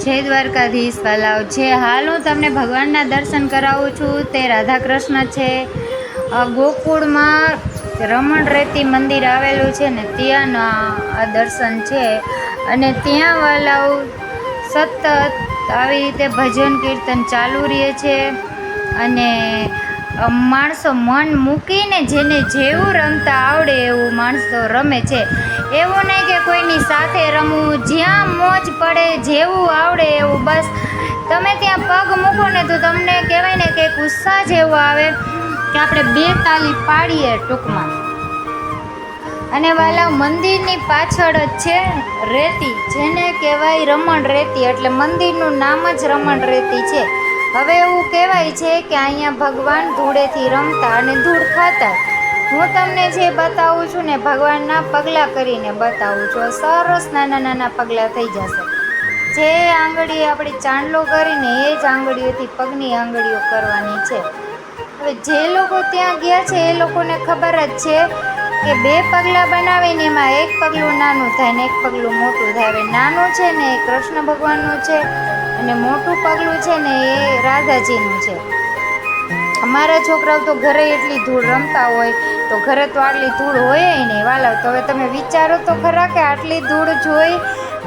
જય દ્વારકાધીશ વાલાવ જે હાલ હું તમને ભગવાનના દર્શન કરાવું છું. તે રાધા કૃષ્ણ છે ગોકુળમાં રમણ રેતી મંદિર આવેલું છે ને ત્યાંના આ દર્શન છે. અને ત્યાં વાલાવ સતત આવી રીતે ભજન કીર્તન ચાલુ રહે છે. અને માણસો મન મૂકીને જેને જેવું રમતા આવડે એવું માણસો રમે છે. એવું નહીં કે કોઈની સાથે રમવું, જ્યાં મોજ પડે, જેવું આવડે એવું બસ. તમે ત્યાં પગ મૂકો ને તો તમને કહેવાય ને કે ઉત્સાહ જેવો આવે કે આપણે બે તાલી પાડીએ ટૂંકમાં. અને વાલા, મંદિરની પાછળ જ છે રેતી, જેને કહેવાય રમણ રેતી, એટલે મંદિરનું નામ જ રમણ રેતી છે. હવે એવું કહેવાય છે કે અહીંયા ભગવાન ધૂળેથી રમતા અને ધૂળ ખાતા. હું તમને જે બતાવું છું ને ભગવાનના પગલાં કરીને બતાવું છું. સરસ નાના નાના પગલાં થઈ જશે. જે આંગળી આપણી ચાંદલો કરીને એ જ આંગળીઓથી પગની આંગળીઓ કરવાની છે. હવે જે લોકો ત્યાં ગયા છે, એ લોકોને ખબર જ છે કે બે પગલાં બનાવીને એમાં એક પગલું નાનું થાય ને એક પગલું મોટું થાય. હવે નાનું છે ને એ કૃષ્ણ ભગવાનનું છે અને મોટું પગલું છે ને એ રાધાજીનું છે. અમારા છોકરાઓ તો ઘરે એટલી ધૂળ રમતા હોય, તો ઘરે તો આટલી ધૂળ હોય નહીં. વાલા, તો હવે તમે વિચારો તો ખરા કે આટલી ધૂળ જોઈ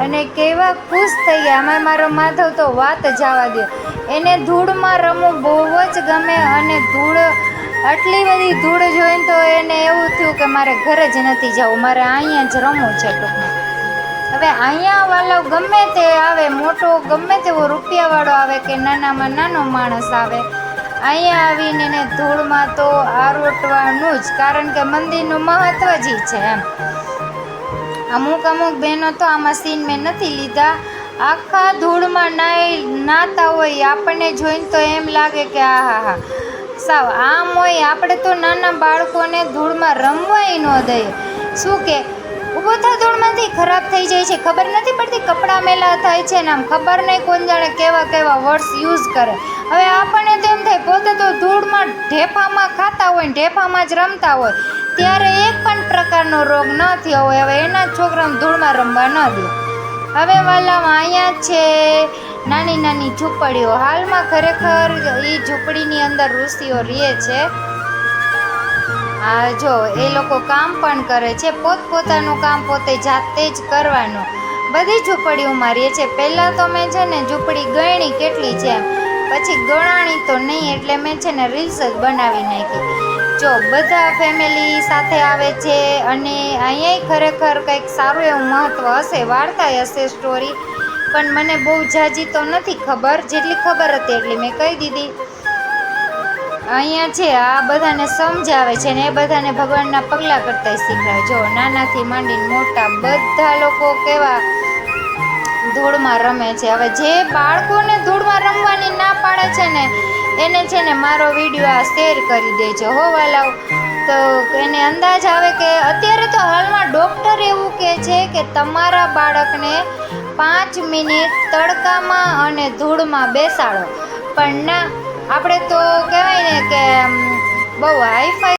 અને કેવા ખુશ થઈ ગયા. આમાં મારો માધવ તો વાત જવા દો એને ધૂળમાં રમવું બહુ જ ગમે અને ધૂળ, આટલી બધી ધૂળ જોઈને તો એને એવું થયું કે મારે ઘરે જ નથી જવું, મારે અહીંયા જ રમવું છે ટૂંકમાં. હવે અહીંયા વાલો ગમે તે આવે, મોટો ગમે તેવો રૂપિયાવાળો આવે કે નાનામાં નાનો માણસ આવે અહીંયા આવીને એને ધૂળમાં તો આરોટવાનું જ, કારણ કે મંદિરનું મહત્વ જ છે એમ. અમુક અમુક બહેનો તો આમાં સીન મેં નથી લીધા. આખા ધૂળમાં નાઈ નાતા હોય, આપણને જોઈને તો એમ લાગે કે આ હા હા. સાવ, આમ હોય, આપણે તો નાના બાળકોને ધૂળમાં રમવાય ન દઈએ. શું કે ઊભો ધૂળમાંથી ખરાબ થઈ જાય છે. ખબર નથી પડતી કપડાં મેલા થાય છે ને આમ. ખબર નહીં કોણ જાણે કેવા કેવા વર્ડ્સ યુઝ કરે. હવે આપણને તો એમ થાય, પોતે તો ધૂળમાં ઢેફામાં ખાતા હોય ને ઢેફામાં જ રમતા હોય. ત્યારે એક પણ પ્રકારનો રોગ ન થયો હોય. હવે એના છોકરાને ધૂળમાં રમવા ન દે. હવે વાલામાં અહીંયા છે. નાની નાની ઝૂંપડીઓ. હાલમાં ખરેખર એ ઝૂંપડીની અંદર ઋષિઓ રહે છે. જો, એ લોકો કામ પણ કરે છે, પોતપોતાનું કામ પોતે જાતે જ કરવાનું. બધી ઝૂંપડીઓ મારીએ છે પહેલાં તો મેં છે ને ઝૂંપડી ગણી કેટલી છે પછી ગણાણી તો નહીં, એટલે મેં છે ને રીલ્સ જ બનાવી નાખી. જો, બધા ફેમિલી સાથે આવે છે અને અહીંયા ખરેખર કંઈક સારું એવું મહત્ત્વ હશે, વાર્તા હશે સ્ટોરી પણ મને બહુ જાજી તો નથી ખબર. જેટલી ખબર હતી એટલી મેં કહી દીધી. અહીંયા છે, આ બધાને સમજાવે છે ને એ બધાને ભગવાનના પગલાં કરતા શીખવાય. જો નાનાથી માંડીને મોટા બધા લોકો કેવા ધૂળમાં રમે છે. હવે જે બાળકોને ધૂળમાં રમવાની ના પાડે છે ને, એને છે ને મારો વીડિયો આ શેર કરી દેજો. હો વાલાવ તો એને અંદાજ આવે કે અત્યારે તો હાલમાં ડૉક્ટર એવું કહે છે કે તમારા બાળકને પાંચ મિનિટ તડકામાં અને ધૂળમાં બેસાડો. પણ ના આપણે તો કહેવાય ને કે બહુ હાઈફાઈ